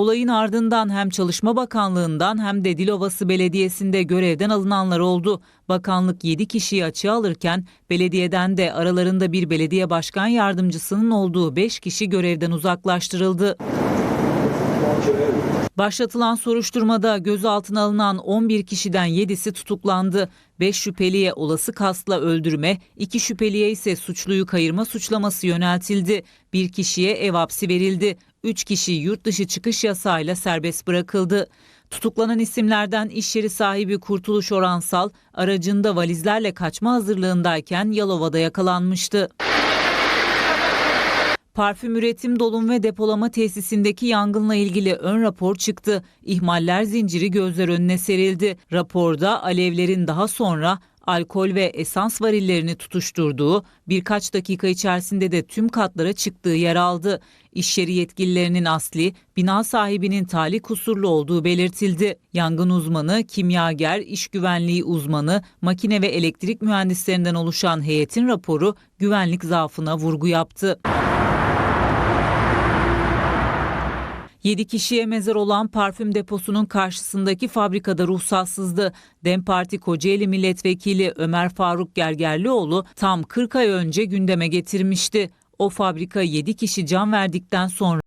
Olayın ardından hem Çalışma Bakanlığı'ndan hem de Dilovası Belediyesi'nde görevden alınanlar oldu. Bakanlık 7 kişiyi açığa alırken belediyeden de aralarında bir belediye başkan yardımcısının olduğu 5 kişi görevden uzaklaştırıldı. Başlatılan soruşturmada gözaltına alınan 11 kişiden 7'si tutuklandı. 5 şüpheliye olası kasla öldürme, 2 şüpheliye ise suçluyu kayırma suçlaması yöneltildi. Bir kişiye ev hapsi verildi. 3 kişi yurt dışı çıkış yasağıyla serbest bırakıldı. Tutuklanan isimlerden iş yeri sahibi Kurtuluş Oransal aracında valizlerle kaçma hazırlığındayken Yalova'da yakalanmıştı. Parfüm üretim, dolum ve depolama tesisindeki yangınla ilgili ön rapor çıktı. İhmaller zinciri gözler önüne serildi. Raporda alevlerin daha sonra alkol ve esans varillerini tutuşturduğu, birkaç dakika içerisinde de tüm katlara çıktığı yer aldı. İş yeri yetkililerinin asli, bina sahibinin talih kusurlu olduğu belirtildi. Yangın uzmanı, kimyager, iş güvenliği uzmanı, makine ve elektrik mühendislerinden oluşan heyetin raporu güvenlik zaafına vurgu yaptı. 7 kişiye mezar olan parfüm deposunun karşısındaki fabrikada ruhsatsızdı. DEM Parti Kocaeli Milletvekili Ömer Faruk Gergerlioğlu tam 40 ay önce gündeme getirmişti. O fabrika 7 kişi can verdikten sonra